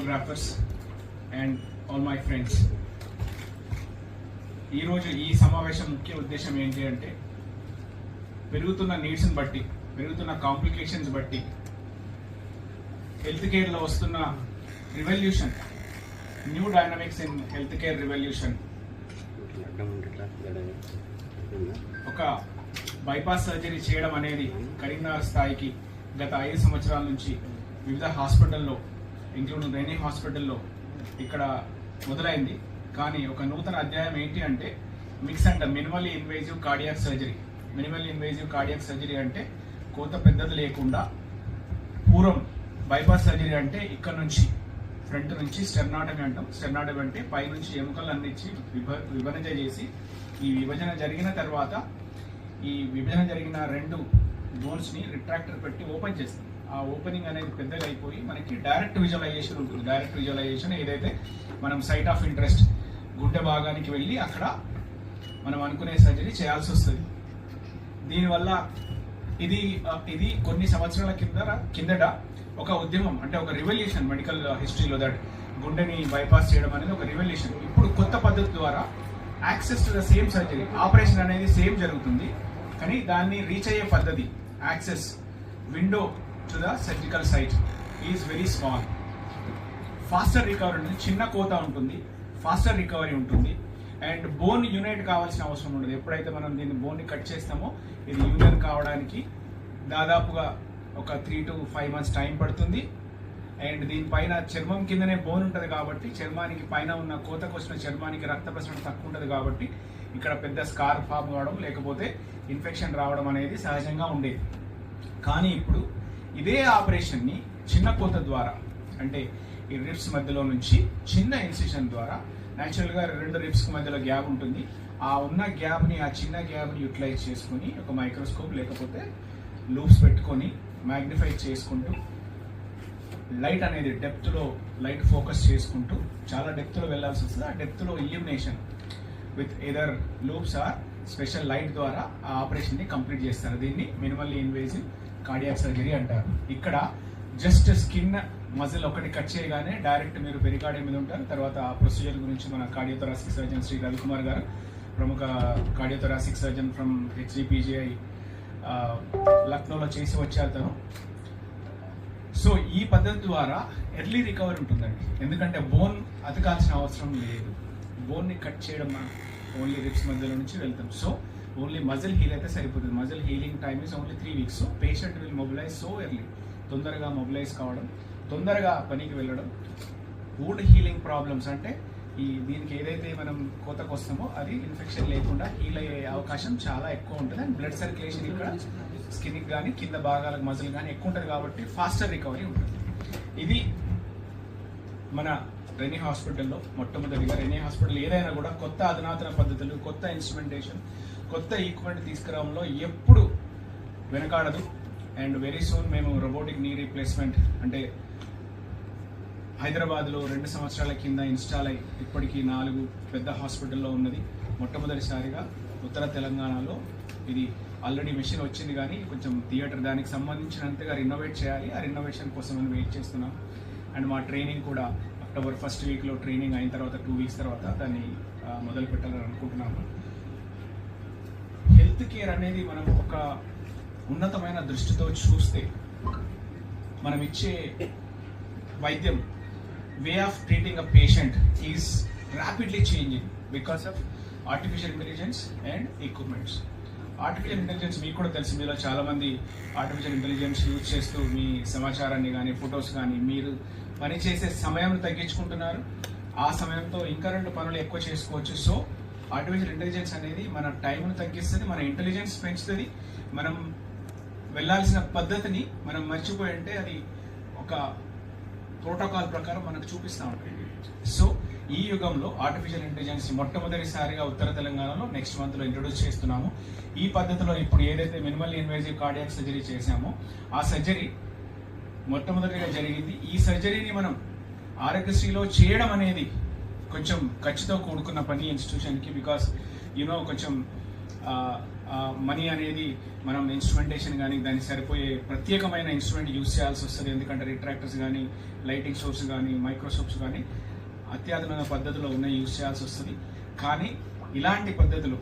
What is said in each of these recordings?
Photographers and all my friends ఈరోజు ఈ సమావేశం ముఖ్య ఉద్దేశం ఏంటి అంటే పెరుగుతున్న నీడ్స్ని బట్టి పెరుగుతున్న కాంప్లికేషన్స్ బట్టి హెల్త్ కేర్లో వస్తున్న revolution new dynamics in health care revolution ఒక బైపాస్ సర్జరీ చేయడం అనేది కరీంనగర్ స్థాయికి గత ఐదు సంవత్సరాల నుంచి వివిధ హాస్పిటల్లో ఇంక్లూడింగ్ రైనీ హాస్పిటల్లో ఇక్కడ మొదలైంది. కానీ ఒక నూతన అధ్యాయం ఏంటి అంటే MICS and minimally invasive cardiac surgery. Minimal invasive cardiac surgery అంటే కోత పెద్దది లేకుండా పూర్వం బైపాస్ సర్జరీ అంటే ఇక్కడ నుంచి ఫ్రంట్ నుంచి స్టెర్నాటమీ అంటాం. స్టెర్నాటమీ అంటే పై నుంచి ఎముకలు అందించి విభ విభజన చేసి ఈ విభజన జరిగిన తర్వాత ఈ విభజన జరిగిన రెండు బోన్స్ని రిట్రాక్టర్ పెట్టి ఓపెన్ చేస్తాం ఆ ఓపెనింగ్ అనేది పెద్దగా అయిపోయి మనకి డైరెక్ట్ విజువలైజేషన్ ఉంటుంది. డైరెక్ట్ విజువలైజేషన్ ఏదైతే మనం సైట్ ఆఫ్ ఇంట్రెస్ట్ గుండె భాగానికి వెళ్ళి అక్కడ మనం అనుకునే సర్జరీ చేయాల్సి వస్తుంది. దీనివల్ల ఇది ఇది కొన్ని సంవత్సరాల కింద కిందట ఒక ఉద్యమం అంటే ఒక రివల్యూషన్ మెడికల్ హిస్టరీలో దట్ గుండెని బైపాస్ చేయడం అనేది ఒక రివల్యూషన్ ఇప్పుడు కొత్త పద్ధతి ద్వారా access to the same surgery operation అనేది సేమ్ జరుగుతుంది. కానీ దాన్ని రీచ్ అయ్యే పద్ధతి access window to the surgical site is very small faster recovery ఉంటుంది. చిన్న కోత ఉంటుంది. ఫాస్టర్ రికవరీ ఉంటుంది. అండ్ బోన్ యూనైట్ కావాల్సిన అవసరం ఉండదు. ఎప్పుడైతే మనం దీన్ని బోన్ని కట్ చేస్తామో ఇది యూనియన్ కావడానికి దాదాపుగా ఒక three to five months time పడుతుంది. అండ్ దీనిపైన చర్మం కిందనే బోన్ ఉంటుంది కాబట్టి చర్మానికి పైన ఉన్న కోతకు వచ్చిన చర్మానికి రక్త ప్రసరణ తక్కువ ఉంటుంది కాబట్టి ఇక్కడ పెద్ద స్కార్ ఫామ్ కావడం లేకపోతే ఇన్ఫెక్షన్ రావడం అనేది సహజంగా ఉండేది. కానీ ఇప్పుడు ఇదే ఆపరేషన్ని చిన్న కోత ద్వారా అంటే ఈ రిప్స్ మధ్యలో నుంచి చిన్న ఇన్సిషన్ ద్వారా న్యాచురల్గా రెండు రిప్స్ మధ్యలో గ్యాప్ ఉంటుంది. ఆ ఉన్న గ్యాప్ని ఆ చిన్న గ్యాప్ని యూటిలైజ్ చేసుకొని ఒక మైక్రోస్కోప్ లేకపోతే లూప్స్ పెట్టుకొని మ్యాగ్నిఫై చేసుకుంటూ లైట్ అనేది డెప్త్లో లైట్ ఫోకస్ చేసుకుంటూ చాలా డెప్త్లో వెళ్ళాల్సి వస్తుంది. ఆ డెప్త్లో illumination with either loops or special light ద్వారా ఆ ఆపరేషన్ని కంప్లీట్ చేస్తారు. దీన్ని మినిమల్లీ ఇన్వేజివ్ కార్డియాక్ సర్జరీ అంటారు. ఇక్కడ జస్ట్ స్కిన్ మజిల్ ఒకటి కట్ చేయగానే డైరెక్ట్ మీరు పెరికార్డియం మీద ఉంటారు. తర్వాత ఆ ప్రొసీజర్ గురించి మన కార్డియోథొరాసిక్ సర్జన్ శ్రీ రవికుమార్ గారు ప్రముఖ కార్డియోథొరాసిక్ సర్జన్ ఫ్రమ్ హెచ్జిపిజిఐ లక్నోలో చేసి వచ్చారు తను. సో ఈ పద్ధతి ద్వారా ఎర్లీ రికవరీ ఉంటుందండి. ఎందుకంటే బోన్ అతకాల్సిన అవసరం లేదు. బోన్ని కట్ చేయడం ఓన్లీ రిప్స్ మధ్యలో నుంచి వెళ్తాం. సో ఓన్లీ మజిల్ హీల్ అయితే సరిపోతుంది. Muscle healing time is only three weeks so patient will mobilise so early తొందరగా మొబిలైజ్ కావడం తొందరగా పనికి వెళ్ళడం ఊడ్ హీలింగ్ ప్రాబ్లమ్స్ అంటే ఈ దీనికి ఏదైతే మనం కోతకు వస్తామో అది ఇన్ఫెక్షన్ లేకుండా హీల్ అయ్యే అవకాశం చాలా ఎక్కువ ఉంటుంది. అండ్ బ్లడ్ సర్క్యులేషన్ ఇక్కడ స్కిన్కి కానీ కింద భాగాలకు మజిల్ కానీ ఎక్కువ ఉంటుంది కాబట్టి ఫాస్టర్ రికవరీ ఉంటుంది. ఇది మన రెనీ హాస్పిటల్లో మొట్టమొదటిగా. రెనీ హాస్పిటల్ ఏదైనా కూడా కొత్త అధునాతన పద్ధతులు కొత్త ఇన్స్ట్రుమెంటేషన్ కొత్త ఈక్విప్మెంట్ తీసుకురావడంలో ఎప్పుడు వెనకాడదు. అండ్ వెరీ సూన్ మేము రోబోటిక్ నీ రీప్లేస్మెంట్ అంటే హైదరాబాద్లో రెండు సంవత్సరాల కింద ఇన్స్టాల్ అయి ఇప్పటికీ నాలుగు పెద్ద హాస్పిటల్లో ఉన్నది. మొట్టమొదటిసారిగా ఉత్తర తెలంగాణలో ఇది ఆల్రెడీ మెషిన్ వచ్చింది కానీ కొంచెం థియేటర్ దానికి సంబంధించినంతగా రినోవేట్ చేయాలి. ఆ రినోవేషన్ కోసం మనం వెయిట్ చేస్తున్నాం. అండ్ మా ట్రైనింగ్ కూడా అక్టోబర్ ఫస్ట్ వీక్లో ట్రైనింగ్ అయిన తర్వాత టూ వీక్స్ తర్వాత దాన్ని మొదలు పెట్టాలని అనుకుంటున్నాము. హెల్త్ కేర్ అనేది మనం ఒక ఉన్నతమైన దృష్టితో చూస్తే మనం ఇచ్చే వైద్యం way of treating a patient is rapidly changing because of artificial intelligence and equipments artificial intelligence మీకు కూడా తెలుసు మీలో చాలామంది ఆర్టిఫిషియల్ ఇంటెలిజెన్స్ యూజ్ చేస్తూ మీ సమాచారాన్ని కానీ ఫొటోస్ కానీ మీరు పని చేసే సమయం తగ్గించుకుంటున్నారు. ఆ సమయంతో ఇంకా రెండు పనులు ఎక్కువ చేసుకోవచ్చు. సో ఆర్టిఫిషియల్ ఇంటెలిజెన్స్ అనేది మన టైంను తగ్గిస్తుంది మన ఇంటెలిజెన్స్ పెంచుతుంది. మనం వెళ్ళాల్సిన పద్ధతిని మనం మర్చిపోయి ఉంటే అది ఒక ప్రోటోకాల్ ప్రకారం మనకు చూపిస్తూ ఉంటుంది. సో ఈ యుగంలో ఆర్టిఫిషియల్ ఇంటెలిజెన్స్ మొట్టమొదటిసారిగా ఉత్తర తెలంగాణలో నెక్స్ట్ మంత్లో ఇంట్రొడ్యూస్ చేస్తున్నాము. ఈ పద్ధతిలో ఇప్పుడు ఏదైతే మినిమల్ ఇన్వేజివ్ కార్డియాక్ సర్జరీ చేశామో ఆ సర్జరీ మొట్టమొదటిగా జరిగింది. ఈ సర్జరీని మనం ఆరోగ్యశ్రీలో చేయడం అనేది కొంచెం ఖర్చుతో కూడుకున్న పని ఇన్స్టిట్యూషన్కి బికాస్ యూనో కొంచెం మనీ అనేది మనం ఇన్స్ట్రుమెంటేషన్ కానీ దానికి సరిపోయే ప్రత్యేకమైన ఇన్స్ట్రుమెంట్ యూస్ చేయాల్సి వస్తుంది. ఎందుకంటే రిట్రాక్టర్స్ కానీ లైటింగ్ సోర్స్ కానీ మైక్రోసోప్స్ కానీ అత్యాధునిక పద్ధతిలో ఉన్నాయి యూస్ చేయాల్సి వస్తుంది. కానీ ఇలాంటి పద్ధతులు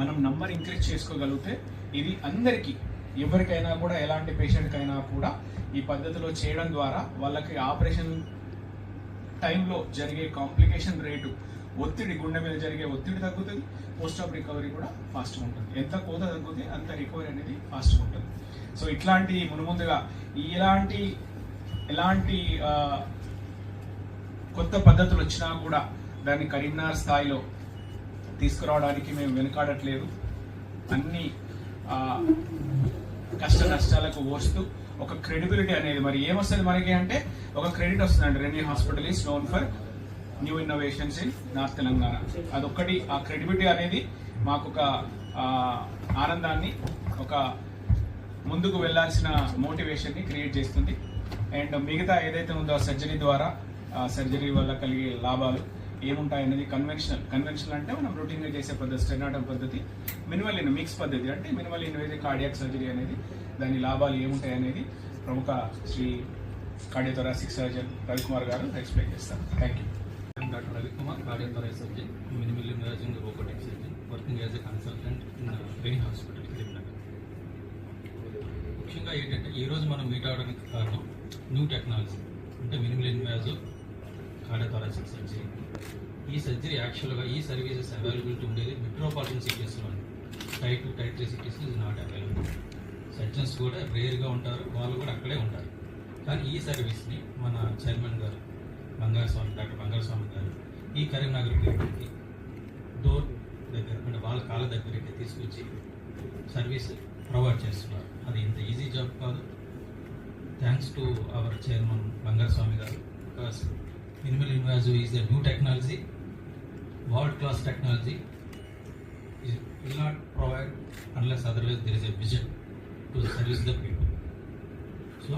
మనం నంబర్ ఇంక్రీజ్ చేసుకోగలిగితే ఇది అందరికీ ఎవరికైనా కూడా ఎలాంటి పేషెంట్కైనా కూడా ఈ పద్ధతిలో చేయడం ద్వారా వాళ్ళకి ఆపరేషన్ టైంలో జరిగే కాంప్లికేషన్ రేటు ఒత్తిడి గుండె మీద జరిగే ఒత్తిడి తగ్గుతుంది. పోస్ట్ ఆఫ్ రికవరీ కూడా ఫాస్ట్గా ఉంటుంది. ఎంత కోత తగ్గుతుంది అంత రికవరీ అనేది ఫాస్ట్గా ఉంటుంది. సో ఇట్లాంటి మునుముందుగా ఇలాంటి ఎలాంటి కొత్త పద్ధతులు వచ్చినా కూడా దాన్ని కరీంనగర్ స్థాయిలో తీసుకురావడానికి మేము వెనుకాడట్లేదు. అన్ని కష్ట నష్టాలకు ఓస్తూ ఒక క్రెడిబిలిటీ అనేది మరి ఏమొస్తుంది మనకి అంటే ఒక క్రెడిట్ వస్తుందండి. Renee hospital is known for new innovations in north Telangana అదొక్కటి. ఆ క్రెడిబిలిటీ అనేది మాకు ఒక ఆనందాన్ని ఒక ముందుకు వెళ్ళాల్సిన మోటివేషన్ని క్రియేట్ చేస్తుంది. అండ్ మిగతా ఏదైతే ఉందో సర్జరీ ద్వారా సర్జరీ వల్ల కలిగే లాభాలు ఏముంటాయనేది కన్వెన్షనల్ కన్వెన్షనల్ అంటే మనం రొటీన్గా చేసే పద్ధతి స్టెనాటం పద్ధతి మినిమల్ ఇన్ మిక్స్ పద్ధతి. అంటే మినిమల్ ఇన్వేజ్ కార్డియాక్ సర్జరీ అనేది దాని లాభాలు ఏముంటాయి అనేది ప్రముఖ శ్రీ కార్డియోథొరాసిక్ సర్జన్ రవికుమార్ గారు ఎక్స్ప్లెయిన్ చేస్తారు. Thank you doctor Ravikumar Ravi surgeon minimal surgeon, robotic surgeon working as a consultant in consultant hospital Karimnagar. ముఖ్యంగా ఏంటంటే ఈ రోజు మనం మీట్ అవడానికి కారణం న్యూ టెక్నాలజీ అంటే మినిమల్ ఇన్వాజివ్ కార్డియోథొరాసిక్ సర్జరీ ఈ సర్జరీ యాక్చువల్గా ఈ సర్వీసెస్ అవైలబిలిటీ ఉండేది మెట్రోపాలిటన్ సిటీస్లో type two type three cities is not available surgeons కూడా రేర్గా ఉంటారు. వాళ్ళు కూడా అక్కడే ఉంటారు. కానీ ఈ సర్వీస్ని మన చైర్మన్ గారు బంగారస్వామి డాక్టర్ బంగారు స్వామి గారు ఈ కరీంనగర్ క్లినిక్కి డోర్ దగ్గర అంటే వాళ్ళ కాళ్ళ దగ్గరికి తీసుకొచ్చి సర్వీస్ ప్రొవైడ్ చేస్తున్నారు. అది ఇంత ఈజీ జాబ్ కాదు. Thanks to our chairman Bangara Swamy garu because minimal invasive is the new technology world class technology will not provide unless otherwise there is a vision. To service the people so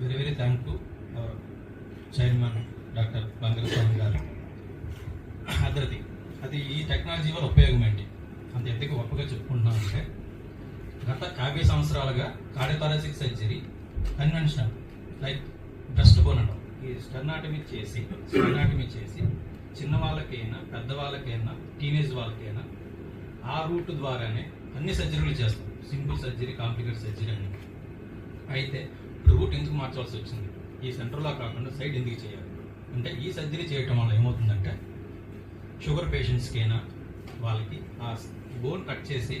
very very thank to our chairman doctor Bangaru Swamy garu. Other అది ఈ technology వల్ల ఉపయోగం ఏంటి? అంత ఎందుకు గొప్పగా చెప్పుకుంటున్నాం అంటే గత యాభై సంవత్సరాలుగా cardiothoracic surgery conventional like breast bone అంటాం ఈ స్టర్నాటమీ చేసి స్టర్నాటమీ చేసి చిన్న వాళ్ళకైనా పెద్దవాళ్ళకైనా టీనేజ్ వాళ్ళకైనా ఆ రూట్ ద్వారానే అన్ని సర్జరీలు చేస్తాం. సింపుల్ సర్జరీ కాంప్లికేట్ సర్జరీ అని అయితే ఇప్పుడు రూట్ ఎందుకు మార్చాల్సి వచ్చింది? ఈ సెంటర్లో కాకుండా సైడ్ ఎందుకు చేయాలి? అంటే ఈ సర్జరీ చేయటం వల్ల ఏమవుతుందంటే షుగర్ పేషెంట్స్కైనా వాళ్ళకి ఆ బోన్ కట్ చేసి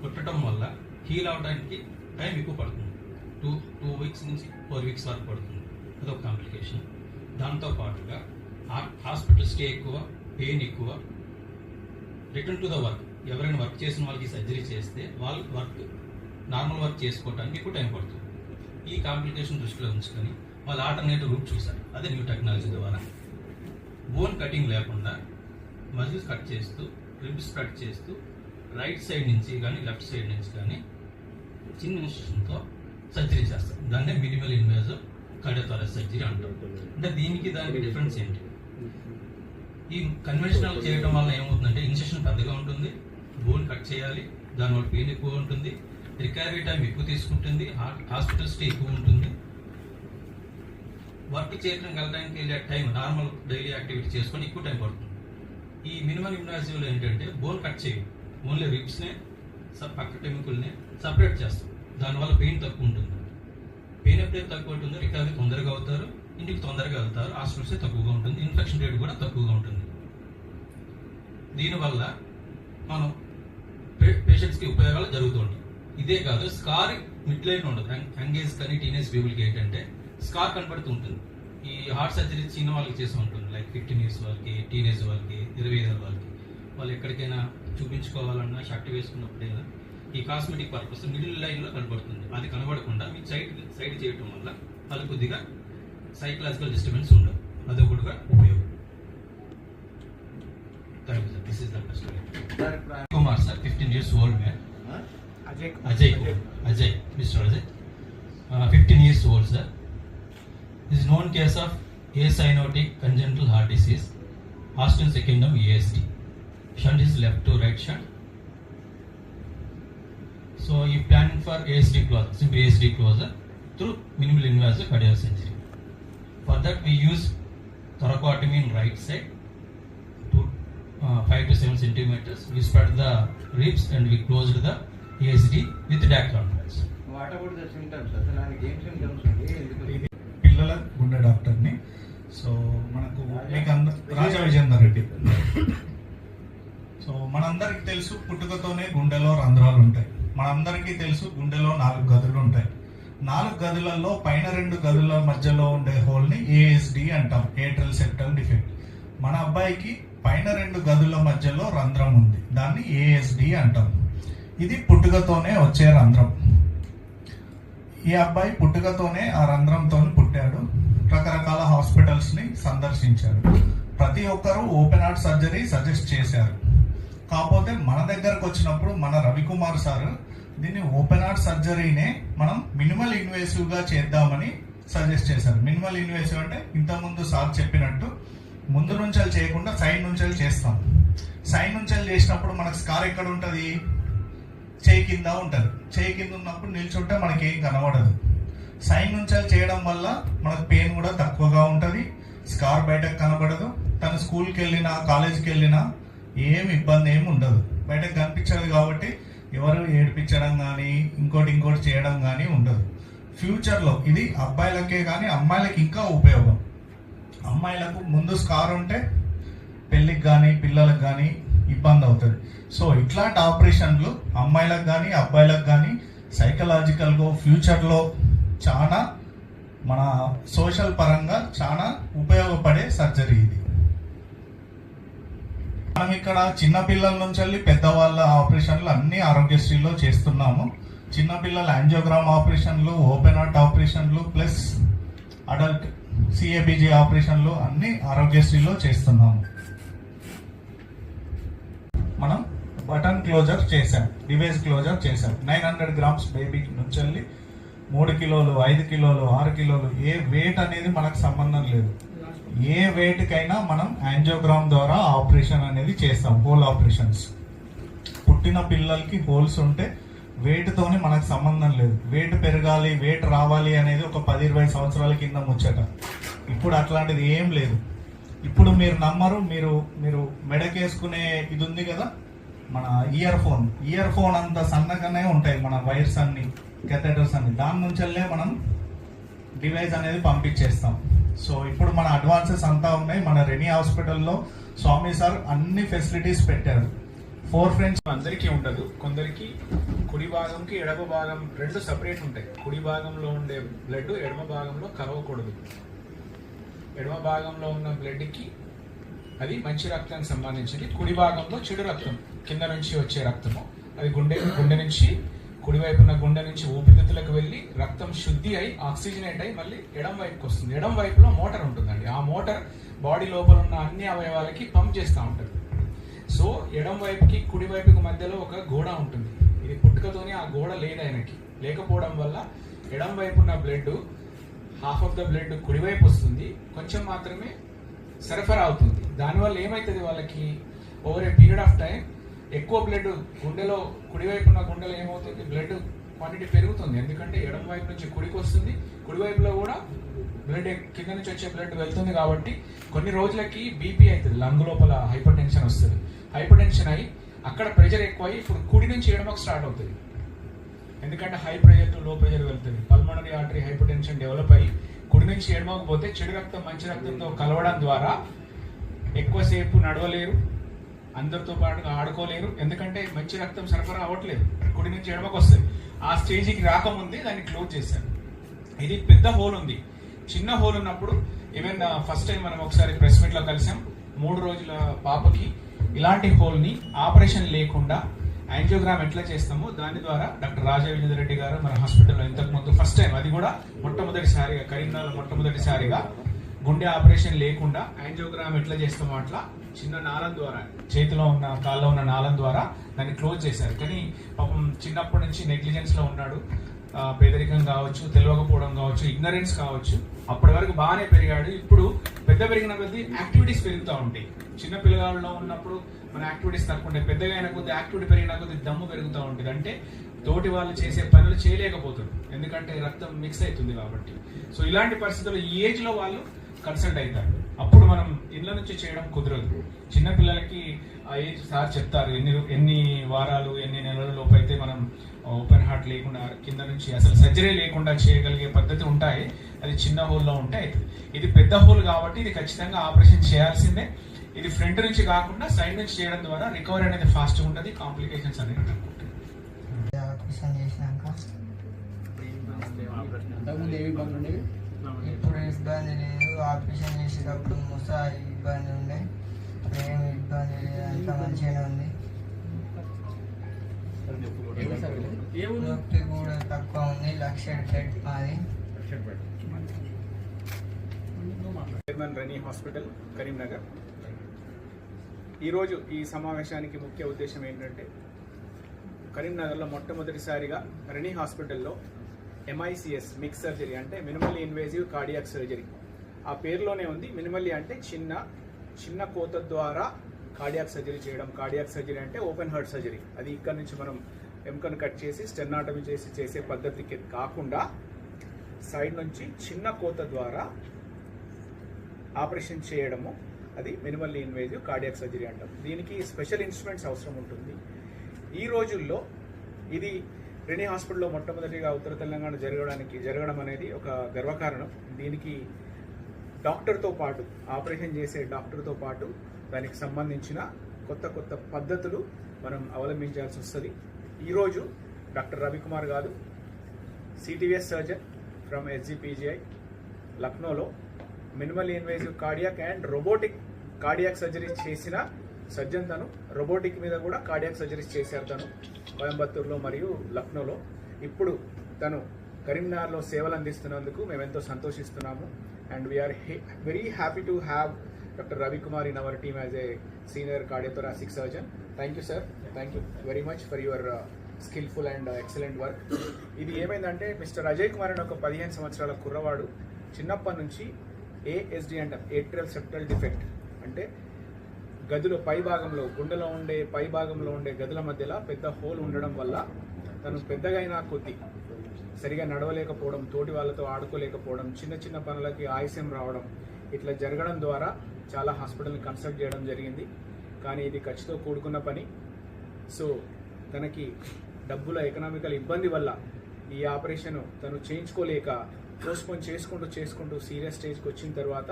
కుట్టడం వల్ల హీల్ అవడానికి టైం ఎక్కువ పడుతుంది. టూ టూ వీక్స్ నుంచి ఫోర్ వీక్స్ వరకు పడుతుంది. అదొక కాంప్లికేషన్ దాంతో పాటుగా హాస్పిటల్ స్టే ఎక్కువ పెయిన్ ఎక్కువ. రిటర్న్ టు ద వర్క్ ఎవరైనా వర్క్ చేసిన వాళ్ళకి సర్జరీ చేస్తే వాళ్ళు వర్క్ నార్మల్ వర్క్ చేసుకోవడానికి ఎక్కువ టైం పడుతుంది. ఈ కాంప్లికేషన్ దృష్టిలో ఉంచుకొని వాళ్ళు ఆల్టర్నేటివ్ రూట్ చూశారు అదే న్యూ టెక్నాలజీ ద్వారా. బోన్ కటింగ్ లేకుండా మజిల్స్ కట్ చేస్తూ రిబ్స్ కట్ చేస్తూ రైట్ సైడ్ నుంచి కానీ లెఫ్ట్ సైడ్ నుంచి కానీ చిన్న ఇన్స్ట్రక్షన్తో సర్జరీ చేస్తారు. దాన్నే మినిమల్ ఇన్వేజివ్ కార్డియోథారస్ సర్జరీ అంటారు. అంటే దీనికి దానికి డిఫరెన్స్ ఏంటి? ఈ కన్వెన్షనల్ చేయడం వల్ల ఏమవుతుందంటే ఇన్స్ట్రక్షన్ పెద్దగా ఉంటుంది. బోన్ కట్ చేయాలి. దానివల్ల పెయిన్ ఎక్కువ ఉంటుంది. రికవరీ టైం ఎక్కువ తీసుకుంటుంది. హాస్పిటల్ స్టే ఎక్కువ ఉంటుంది. వర్క్ చేయడం వెళ్ళడానికి వెళ్ళే టైం నార్మల్ డైలీ యాక్టివిటీ చేసుకొని ఎక్కువ టైం పడుతుంది. ఈ మినిమం ఇన్వాజివ్లో ఏంటంటే బోన్ కట్ చేయం. ఓన్లీ రిబ్స్నే పక్క టెమికల్ని సపరేట్ చేస్తాం. దానివల్ల పెయిన్ తక్కువ ఉంటుంది. పెయిన్ ఎప్పుడైతే తక్కువ ఉంటుందో రికవరీ తొందరగా అవుతారు. ఇంటికి తొందరగా వెళ్తారు. హాస్పిటల్స్ తక్కువగా ఉంటుంది. ఇన్ఫెక్షన్ రేట్ కూడా తక్కువగా ఉంటుంది. దీనివల్ల మనం పేషెంట్స్కి ఉపయోగాలు జరుగుతుంటాయి ఇదే కాదు స్కార్ మిడ్ లైన్ ఉండదు యంగేజ్ కానీ టీనేజ్ పీపుల్కి ఏంటంటే స్కార్ కనపడుతూ ఉంటుంది. ఈ హార్ట్ సర్జరీ చిన్న వాళ్ళకి చేసి ఉంటుంది. లైక్ ఫిఫ్టీన్ ఇయర్స్ వాళ్ళకి టీనేజ్ వాళ్ళకి ఇరవై ఐదు వాళ్ళకి. వాళ్ళు ఎక్కడికైనా చూపించుకోవాలన్నా షర్ట్ వేసుకున్నప్పుడైనా ఈ కాస్మెటిక్ పర్పస్ మిడిల్ లైన్లో కనబడుతుంది అది కనబడకుండా మీ సైడ్ సైడ్ చేయటం వల్ల వాళ్ళు కొద్దిగా సైకలాజికల్ డిస్టర్బెన్స్ ఉండదు. అది కూడా ఉపయోగం. This is the person. Kumar, sir, 15 years old man. Huh? Ajay. Ajay. Ajay. Mr. Ajay. Uh, 15 years old, sir. This is known case of asynotic congenital heart disease, Austin secondum ASD. Shunt is left to right shunt. So you plan for ASD closure, simple ASD closure through minimal invasive cardiac surgery. For that we use thoracotomy in right side 5 to 7 centimeters. We spread the ribs and we closed the ASD with dacron ఏం symptoms ఉంది ఎందుకు? ఇది పిల్లల గుండె డాక్టర్ని. So మనకు మీకు అంద రాజా విజేందర్ రెడ్డి. సో మనందరికి తెలుసు పుట్టుకతోనే గుండెలో రంధ్రాలు ఉంటాయి. మనందరికీ తెలుసు గుండెలో నాలుగు గదులు ఉంటాయి. నాలుగు గదులలో పైన రెండు గదుల మధ్యలో ఉండే హోల్ని ఏఎస్డి అంటాం. ఏట్రల్ సెప్టల్ డిఫెక్ట్ మన అబ్బాయికి పైన రెండు గదుల మధ్యలో రంధ్రం ఉంది. దాన్ని ఏఎస్డి అంటాం. ఇది పుట్టుకతోనే వచ్చే రంధ్రం. ఈ అబ్బాయి పుట్టుకతోనే ఆ రంధ్రంతో పుట్టాడు. రకరకాల హాస్పిటల్స్ని సందర్శించాడు. ప్రతి ఒక్కరూ ఓపెన్ హార్ట్ సర్జరీ సజెస్ట్ చేశారు. కాకపోతే మన దగ్గరకు వచ్చినప్పుడు మన రవికుమార్ సార్ దీన్ని ఓపెన్ హార్ట్ సర్జరీనే మనం మినిమల్ ఇన్వేసివ్గా చేద్దామని సజెస్ట్ చేశారు. మినిమల్ ఇన్వేసివ్ అంటే ఇంతకుముందు సార్ చెప్పినట్టు ముందు నుంచి చేయకుండా సైడ్ నుంచి చేస్తాం. సైడ్ నుంచి చేసినప్పుడు మనకు స్కార్ ఎక్కడ ఉంటుంది? చేయి కింద ఉంటుంది. చేయి కింద ఉన్నప్పుడు నిల్చుంటే మనకేం కనబడదు. సైన్ నుంచి చేయడం వల్ల మనకు పెయిన్ కూడా తక్కువగా ఉంటుంది. స్కార్ బయటకు కనబడదు. తను స్కూల్కి వెళ్ళినా కాలేజీకి వెళ్ళినా ఏం ఇబ్బంది ఏమి ఉండదు. బయటకు కనిపించదు కాబట్టి ఎవరు ఏడిపించడం కానీ ఇంకోటి ఇంకోటి చేయడం కానీ ఉండదు. ఫ్యూచర్లో ఇది అబ్బాయిలకే కానీ అమ్మాయిలకి ఇంకా ఉపయోగం. అమ్మాయిలకు ముందు స్కార్ ఉంటే పెళ్ళికి కానీ పిల్లలకు కానీ ఇబ్బంది అవుతుంది. సో ఇట్లాంటి ఆపరేషన్లు అమ్మాయిలకు కానీ అబ్బాయిలకు కానీ సైకలాజికల్గా ఫ్యూచర్లో చాలా మన సోషల్ పరంగా చాలా ఉపయోగపడే సర్జరీ ఇది. మనం ఇక్కడ చిన్న పిల్లల నుంచి వెళ్ళి పెద్దవాళ్ళ ఆపరేషన్లు అన్ని ఆరోగ్యశ్రీలో చేస్తున్నాము. చిన్నపిల్లల యాంజియోగ్రామ్ ఆపరేషన్లు ఓపెన్ హార్ట్ ఆపరేషన్లు ప్లస్ అడల్ట్ సిఏబిజీ ఆపరేషన్లు అన్ని ఆరోగ్యశ్రీలో చేస్తున్నాము. మనం బటన్ క్లోజర్ చేసాం డివైస్ క్లోజర్ చేసాం నైన్ హండ్రెడ్ గ్రామ్స్ బేబీ నుంచి వెళ్ళి మూడు కిలోలు ఐదు కిలోలు ఆరు కిలోలు ఏ వెయిట్ అనేది మనకు సంబంధం లేదు. ఏ వెయిట్కైనా మనం యాంజియోగ్రామ్ ద్వారా ఆపరేషన్ అనేది చేస్తాం హోల్ ఆపరేషన్స్. పుట్టిన పిల్లలకి హోల్స్ ఉంటే వెయిట్తోనే మనకు సంబంధం లేదు. వెయిట్ పెరగాలి వెయిట్ రావాలి అనేది ఒక పది ఇరవై సంవత్సరాల కింద ముచ్చట. ఇప్పుడు అట్లాంటిది ఏం లేదు. ఇప్పుడు మీరు నమ్మరు మీరు మీరు మెడకేసుకునే ఇది ఉంది కదా? మన ఇయర్ ఫోన్. ఇయర్ ఫోన్ అంత సన్నగానే ఉంటాయి మన వైర్స్ అన్ని కెథెటర్స్ అన్ని. దాని నుంచెల్లే మనం డివైస్ అనేది పంపించేస్తాం. సో ఇప్పుడు మన అడ్వాన్సెస్ అంతా ఉన్నాయి. మన రెనీ హాస్పిటల్లో స్వామి సార్ అన్ని ఫెసిలిటీస్ పెట్టారు. ఫోర్ ఫ్రెండ్స్ అందరికీ ఉండదు. కొందరికి కుడి భాగంకి ఎడమ భాగం రెండు సపరేట్ ఉంటాయి. కుడి భాగంలో ఉండే బ్లడ్ ఎడమ భాగంలో కలవకూడదు ఎడమ భాగంలో ఉన్న బ్లడ్కి అది మంచి రక్తానికి సంబంధించింది. కుడి భాగంలో చెడు రక్తం కింద నుంచి వచ్చే రక్తము. అది గుండె గుండె నుంచి కుడివైపున గుండె నుంచి ఊపిరితిత్తులకు వెళ్ళి రక్తం శుద్ధి అయి ఆక్సిజనేట్ అయి మళ్ళీ ఎడం వైపుకి వస్తుంది. ఎడం వైపులో మోటార్ ఉంటుందండి. ఆ మోటార్ బాడీ లోపల ఉన్న అన్ని అవయవాలకి పంప్ చేస్తూ ఉంటుంది. సో ఎడం వైపుకి కుడి వైపుకి మధ్యలో ఒక గోడ ఉంటుంది. ఇది పుట్టుకతోనే ఆ గోడ లేదు ఆయనకి లేకపోవడం వల్ల ఎడం వైపు ఉన్న blood half of the blood కుడివైపు వస్తుంది. కొంచెం మాత్రమే సరఫరా అవుతుంది. దానివల్ల ఏమవుతుంది వాళ్ళకి? Over a period of time ఎక్కువ బ్లడ్ గుండెలో కుడివైపు ఉన్న గుండెలో ఏమవుతుంది? బ్లడ్ క్వాంటిటీ పెరుగుతుంది. ఎందుకంటే ఎడం వైపు నుంచి కుడికి వస్తుంది. కుడివైపులో కూడా బ్లడ్ కింద నుంచి వచ్చే బ్లడ్ వెళ్తుంది కాబట్టి కొన్ని రోజులకి బీపీ అవుతుంది. లంగ్ లోపల హైపర్ టెన్షన్ వస్తుంది. హైపర్ టెన్షన్ అయ్యి అక్కడ ప్రెషర్ ఎక్కువ ఇప్పుడు కుడి నుంచి ఎడమకు స్టార్ట్ అవుతుంది. ఎందుకంటే high pressure to low pressure వెళ్తుంది. Pulmonary artery hypertension develop అయ్యి కుడి నుంచి ఎడమకు పోతే చెడు రక్తం మంచి రక్తంతో కలవడం ద్వారా ఎక్కువసేపు నడవలేరు అందరితో పాటుగా ఆడుకోలేరు. ఎందుకంటే మంచి రక్తం సరఫరా అవ్వట్లేదు. కుడి నుంచి ఎడమకు వస్తుంది ఆ స్టేజ్కి రాకముందే దాన్ని క్లోజ్ చేశారు. ఇది పెద్ద హోల్ ఉంది. చిన్న హోల్ ఉన్నప్పుడు ఈవెన్ ఫస్ట్ టైం మనం ఒకసారి ప్రెస్ మీట్లో కలిసాం. మూడు రోజుల పాపకి ఇలాంటి హోల్ని ఆపరేషన్ లేకుండా యాంజియోగ్రామ్ ఎట్లా చేస్తామో దాని ద్వారా డాక్టర్ రాజా రెడ్డి గారు మన హాస్పిటల్లో ఇంతకుముందు ఫస్ట్ టైం. అది కూడా మొట్టమొదటిసారిగా కరీంనగర్ మొట్టమొదటిసారిగా గుండె ఆపరేషన్ లేకుండా యాంజియోగ్రామ్ ఎట్లా చేస్తామో అట్లా చిన్న నాళం ద్వారా చేతిలో ఉన్న కాళ్ళలో ఉన్న నాళం ద్వారా దాన్ని క్లోజ్ చేశారు. కానీ పాపం చిన్నప్పటి నుంచి నెగ్లిజెన్స్లో ఉన్నాడు. పేదరికం కావచ్చు తెలియకపోవడం కావచ్చు ఇగ్నరెన్స్ కావచ్చు అప్పటి వరకు బాగానే పెరిగాడు. ఇప్పుడు పెద్ద పెరిగిన కొద్దీ యాక్టివిటీస్ పెరుగుతూ ఉంటాయి. చిన్న పిల్లగాళ్ళలో ఉన్నప్పుడు మన యాక్టివిటీస్ తక్కువ ఉంటాయి. పెద్దగా అయిన కొద్దీ యాక్టివిటీ పెరిగిన కొద్దీ దమ్ము పెరుగుతూ ఉంటుంది. అంటే తోటి వాళ్ళు చేసే పనులు చేయలేకపోతారు ఎందుకంటే రక్తం మిక్స్ అవుతుంది కాబట్టి. సో ఇలాంటి పరిస్థితుల్లో ఈ ఏజ్లో వాళ్ళు కన్సల్ట్ అవుతారు. అప్పుడు మనం ఇళ్ళ నుంచి చేయడం కుదరదు. చిన్నపిల్లలకి ఆ ఏజ్ సార్ చెప్తారు. ఎన్ని ఎన్ని వారాలు ఎన్ని నెలల లోపు అయితే మనం ఓపెన్ హార్ట్ లేకుండా కింద నుంచి అసలు సర్జరీ లేకుండా చేయగలిగే పద్ధతి ఉంటాయి. అది చిన్న హోల్లో ఉంటే అవుతుంది ఇది పెద్ద హోల్ కాబట్టి ఇది ఖచ్చితంగా ఆపరేషన్ చేయాల్సిందే. ఇది ఫ్రంట్ నుంచి కాకుండా సైడ్ నుంచి చేయడం ద్వారా రికవరీ అనేది ఫాస్ట్ ఉంటుంది కాంప్లికేషన్స్ అనేది ఉండేవి? ఇప్పుడు ఇబ్బంది లేదు. ఆపరేషన్ చేసేటప్పుడు ముస ఇబ్బంది ఉండే. ఏమి ఇబ్బంది లేదు. అంత మంచిగానే ఉంది. కూడా తక్కువ ఉంది. మాది చైర్మన్ రెనీ హాస్పిటల్ కరీంనగర్. ఈరోజు ఈ సమావేశానికి ముఖ్య ఉద్దేశం ఏంటంటే కరీంనగర్లో మొట్టమొదటిసారిగా రెనీ హాస్పిటల్లో ఎంఐసిఎస్ మిక్స్ సర్జరీ అంటే మినిమల్లీ ఇన్వేజివ్ కార్డియాక్ సర్జరీ. ఆ పేరులోనే ఉంది. మినిమల్లీ అంటే చిన్న చిన్న కోత ద్వారా కార్డియాక్ సర్జరీ చేయడం కార్డియాక్ సర్జరీ అంటే ఓపెన్ హార్ట్ సర్జరీ అది ఇక్కడ నుంచి మనం ఎముకను కట్ చేసి స్టెర్నాటమీ చేసి చేసే పద్ధతికి కాకుండా సైడ్ నుంచి చిన్న కోత ద్వారా ఆపరేషన్ చేయడము అది మినిమల్లీ ఇన్వేజివ్ కార్డియాక్ సర్జరీ అంటాం. దీనికి స్పెషల్ ఇన్స్ట్రుమెంట్స్ అవసరం ఉంటుంది. ఈ రోజుల్లో ఇది రెనీ హాస్పిటల్లో మొట్టమొదటిగా ఉత్తర తెలంగాణ జరగడానికి జరగడం అనేది ఒక గర్వకారణం. దీనికి డాక్టర్తో పాటు ఆపరేషన్ చేసే డాక్టర్తో పాటు దానికి సంబంధించిన కొత్త కొత్త పద్ధతులు మనం అవలంబించాల్సి వస్తుంది. ఈరోజు డాక్టర్ రవికుమార్ గారు సిటీవీఎస్ సర్జన్ ఫ్రమ్ ఎస్జిపిజిఐ లక్నోలో minimal invasive cardiac and robotic cardiac surgery చేసిన సర్జన్ తను. రోబోటిక్ మీద కూడా కార్డియాక్ సర్జరీస్ చేశారు తను కోయంబత్తూరులో మరియు లక్నోలో. ఇప్పుడు తను కరీంనగర్లో సేవలు అందిస్తున్నందుకు మేము ఎంతో సంతోషిస్తున్నాము. And we're very happy to have doctor Ravikumar in our team as a senior cardiothoracic surgeon thank you sir thank you very much for your skilful and excellent work ఇది ఏమైందంటే మిస్టర్ అజయ్ కుమార్ అనే ఒక పదిహేను సంవత్సరాల కుర్రవాడు చిన్నప్పటి నుంచి ఏఎస్డి అంటాం ఏట్రల్ సెప్టల్ డిఫెక్ట్ అంటే గదిలో పై భాగంలో గుండెలో ఉండే పై భాగంలో ఉండే గదుల మధ్యలో పెద్ద హోల్ ఉండడం వల్ల తను పెద్దగా అయినా కొద్ది సరిగా నడవలేకపోవడం తోటి వాళ్ళతో ఆడుకోలేకపోవడం చిన్న చిన్న పనులకి ఆయుష్యం రావడం ఇట్లా జరగడం ద్వారా చాలా హాస్పిటల్ని కన్సల్ట్ చేయడం జరిగింది. కానీ ఇది ఖర్చుతో కూడుకున్న పని. సో తనకి డబ్బుల ఎకనామికల్ ఇబ్బంది వల్ల ఈ ఆపరేషన్ తను చేయించుకోలేక పోస్ట్పోన్ చేసుకుంటూ చేసుకుంటూ సీరియస్ స్టేజ్కి వచ్చిన తర్వాత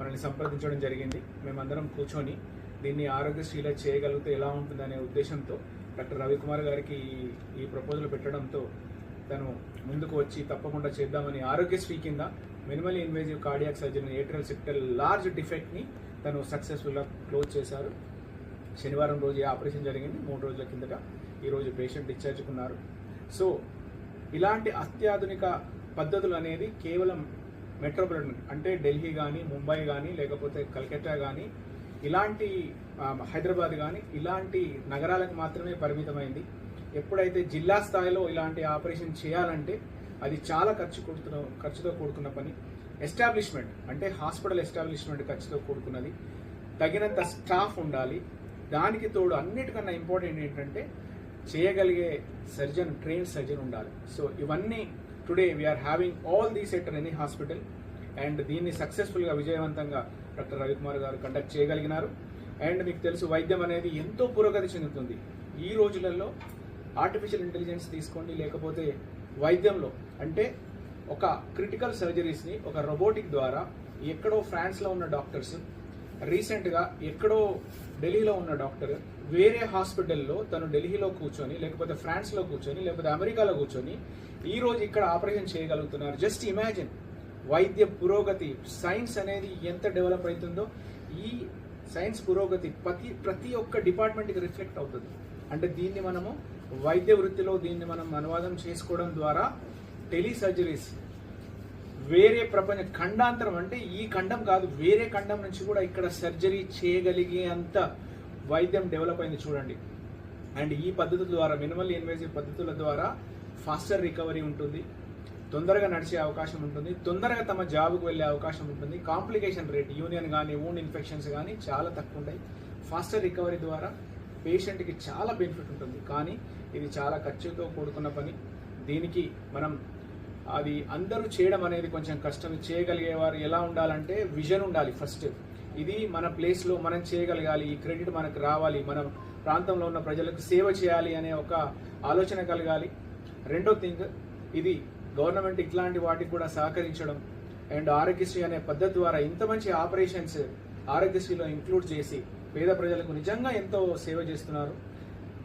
మనల్ని సంప్రదించడం జరిగింది. మేమందరం కూర్చొని దీన్ని ఆరోగ్యశ్రీలో చేయగలిగితే ఎలా ఉంటుందనే ఉద్దేశంతో డాక్టర్ రవికుమార్ గారికి ఈ- ఈ ప్రపోజల్ పెట్టడంతో తను ముందుకు వచ్చి తప్పకుండా చేద్దామని ఆరోగ్యశ్రీ కింద minimal invasive cardiac surgery atrial septal large డిఫెక్ట్ని తను సక్సెస్ఫుల్గా క్లోజ్ చేశారు. శనివారం రోజు ఈ ఆపరేషన్ జరిగింది. మూడు రోజుల కిందట ఈరోజు పేషెంట్ డిశ్చార్జ్కున్నారు సో ఇలాంటి అత్యాధునిక పద్ధతులు అనేది కేవలం మెట్రోపాలిటన్ అంటే ఢిల్లీ కానీ ముంబై కానీ లేకపోతే కల్కట్టా కానీ ఇలాంటి హైదరాబాద్ కానీ ఇలాంటి నగరాలకు మాత్రమే పరిమితమైంది. ఎప్పుడైతే జిల్లా స్థాయిలో ఇలాంటి ఆపరేషన్ చేయాలంటే అది చాలా ఖర్చు కూడుతున్న ఖర్చుతో కూడుకున్న పని. ఎస్టాబ్లిష్మెంట్ అంటే హాస్పిటల్ ఎస్టాబ్లిష్మెంట్ ఖర్చుతో కూడుకున్నది. తగినంత స్టాఫ్ ఉండాలి. దానికి తోడు అన్నిటికన్నా ఇంపార్టెంట్ ఏంటంటే చేయగలిగే సర్జన్ ట్రైన్ సర్జన్ ఉండాలి. సో ఇవన్నీ today we're having all these at any hospital and దీన్ని సక్సెస్ఫుల్గా విజయవంతంగా డాక్టర్ రవికుమార్ గారు కండక్ట్ చేయగలిగినారు. అండ్ మీకు తెలుసు వైద్యం అనేది ఎంతో పురోగతి చెందుతుంది. ఈ రోజులలో ఆర్టిఫిషియల్ ఇంటెలిజెన్స్ తీసుకోండి లేకపోతే వైద్యంలో. అంటే ఒక క్రిటికల్ సర్జరీస్ని ఒక రోబోటిక్ ద్వారా ఎక్కడో ఫ్రాన్స్లో ఉన్న డాక్టర్స్ రీసెంట్గా ఎక్కడో ఢిల్లీలో ఉన్న డాక్టర్ వేరే హాస్పిటల్లో తను ఢిల్లీలో కూర్చొని లేకపోతే ఫ్రాన్స్లో కూర్చొని లేకపోతే అమెరికాలో కూర్చొని ఈరోజు ఇక్కడ ఆపరేషన్ చేయగలుగుతున్నారు. జస్ట్ ఇమాజిన్ వైద్య పురోగతి సైన్స్ అనేది ఎంత డెవలప్ అవుతుందో ఈ సైన్స్ పురోగతి ప్రతి ప్రతి ఒక్క డిపార్ట్మెంట్కి రిఫ్లెక్ట్ అవుతుంది. అంటే దీన్ని మనము వైద్య వృత్తిలో దీన్ని మనం అనువాదం చేసుకోవడం ద్వారా టెలి సర్జరీస్ వేరే ప్రపంచ ఖండాంతరం అంటే ఈ ఖండం కాదు వేరే ఖండం నుంచి కూడా ఇక్కడ సర్జరీ చేయగలిగే అంత వైద్యం డెవలప్ అయింది చూడండి. అండ్ ఈ పద్ధతుల ద్వారా మినిమల్ ఇన్వేసివ్ పద్ధతుల ద్వారా ఫాస్టర్ రికవరీ ఉంటుంది తొందరగా నడిచే అవకాశం ఉంటుంది తొందరగా తమ జాబ్కు వెళ్ళే అవకాశం ఉంటుంది. కాంప్లికేషన్ రేట్ యూనియన్ కానీ ఓన్ ఇన్ఫెక్షన్స్ కానీ చాలా తక్కువ ఉంటాయి. ఫాస్టర్ రికవరీ ద్వారా పేషెంట్కి చాలా బెనిఫిట్ ఉంటుంది. కానీ ఇది చాలా ఖర్చుతో కూడుకున్న పని. దీనికి మనం అది అందరూ చేయడం అనేది కొంచెం కష్టం. చేయగలిగేవారు ఎలా ఉండాలంటే విజన్ ఉండాలి ఫస్ట్. ఇది మన ప్లేస్లో మనం చేయగలగాలి ఈ క్రెడిట్ మనకు రావాలి మన ప్రాంతంలో ఉన్న ప్రజలకు సేవ చేయాలి అనే ఒక ఆలోచన కలగాలి. రెండో థింగ్ ఇది గవర్నమెంట్ ఇట్లాంటి వాటికి కూడా సహకరించడం. అండ్ ఆరోగ్యశ్రీ అనే పద్ధతి ద్వారా ఇంత మంచి ఆపరేషన్స్ ఆరోగ్యశ్రీలో ఇంక్లూడ్ చేసి పేద ప్రజలకు నిజంగా ఎంతో సేవ చేస్తున్నారు.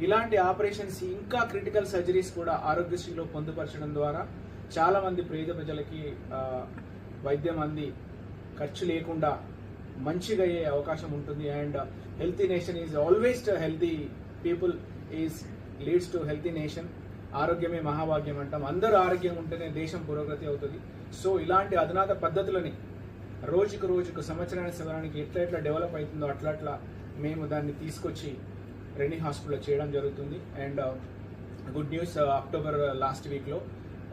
ఇలాంటి ఆపరేషన్స్ ఇంకా క్రిటికల్ సర్జరీస్ కూడా ఆరోగ్యశ్రీలో పొందుపరచడం ద్వారా చాలామంది పేద ప్రజలకి వైద్యం అంది ఖర్చు లేకుండా మంచిగా అయ్యే అవకాశం ఉంటుంది. And healthy nation is always healthy people is leads to healthy nation. ఆరోగ్యమే మహాభాగ్యం అంటాం. అందరూ ఆరోగ్యం ఉంటేనే దేశం పురోగతి అవుతుంది. సో ఇలాంటి అధునాత పద్ధతులని రోజుకు రోజుకు సంవత్సరానికి సంవత్సరానికి ఎట్లా ఎట్లా డెవలప్ అవుతుందో అట్లా అట్లా మేము దాన్ని తీసుకొచ్చి రెనీ హాస్పిటల్లో చేయడం జరుగుతుంది. And good news October last వీక్లో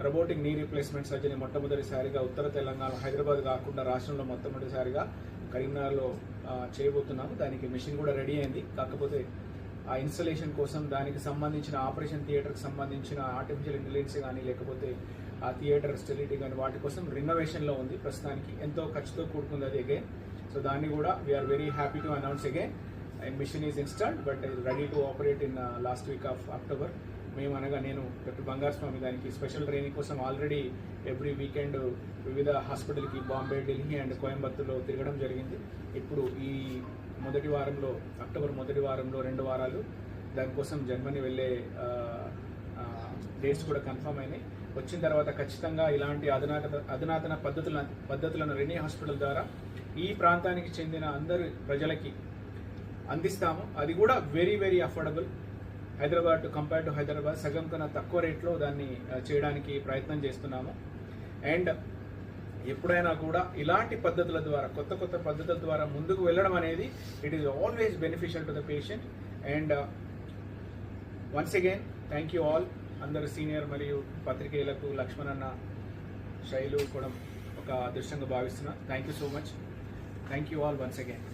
రోబోటిక్ నీ రీప్లేస్మెంట్ సర్జరీ మొట్టమొదటిసారిగా ఉత్తర తెలంగాణ హైదరాబాద్ కాకుండా రాష్ట్రంలో మొట్టమొదటిసారిగా కరీంనగర్లో uh, చేయబోతున్నాము. దానికి మెషిన్ కూడా రెడీ అయింది. కాకపోతే ఆ ఇన్స్టలేషన్ కోసం దానికి సంబంధించిన ఆపరేషన్ థియేటర్కి సంబంధించిన ఆర్టిఫిషియల్ ఇంటెలిజెన్స్ కానీ లేకపోతే ఆ థియేటర్ స్టెలిటీ కానీ వాటి కోసం రినోవేషన్లో ఉంది. ప్రస్తుతానికి ఎంతో ఖర్చుతో కూడుకుంది అది అగైన్ సో దాన్ని కూడా we're very happy to announce again machine is installed but ready to operate in last week of October మేము అనగా నేను డాక్టర్ బంగారస్వామి దానికి స్పెషల్ ట్రైనింగ్ కోసం ఆల్రెడీ ఎవ్రీ వీకెండ్ వివిధ హాస్పిటల్కి బాంబే ఢిల్లీ అండ్ కోయంబత్తూర్లో తిరగడం జరిగింది. ఇప్పుడు ఈ మొదటి వారంలో అక్టోబర్ మొదటి వారంలో రెండు వారాలు దానికోసం జర్మనీ వెళ్ళే డేట్స్ కూడా కన్ఫర్మ్ అయినాయి. వచ్చిన తర్వాత ఖచ్చితంగా ఇలాంటి అధునాత అధునాతన పద్ధతుల పద్ధతులను రెనీ హాస్పిటల్ ద్వారా ఈ ప్రాంతానికి చెందిన అందరు ప్రజలకి అందిస్తాము. అది కూడా very very affordable Hyderabad to compare to Hyderabad సగం కన్నా తక్కువ రేట్లో దాన్ని చేయడానికి ప్రయత్నం చేస్తున్నాము. అండ్ ఎప్పుడైనా కూడా ఇలాంటి పద్ధతుల ద్వారా కొత్త కొత్త పద్ధతుల ద్వారా ముందుకు వెళ్ళడం అనేది it is always beneficial to the patient and once again thank you all అందరు సీనియర్ మరియు పత్రికేయులకు లక్ష్మణ్ అన్న శైలు కూడా ఒక అదృష్టంగా భావిస్తున్నా. Thank you so much thank you all once again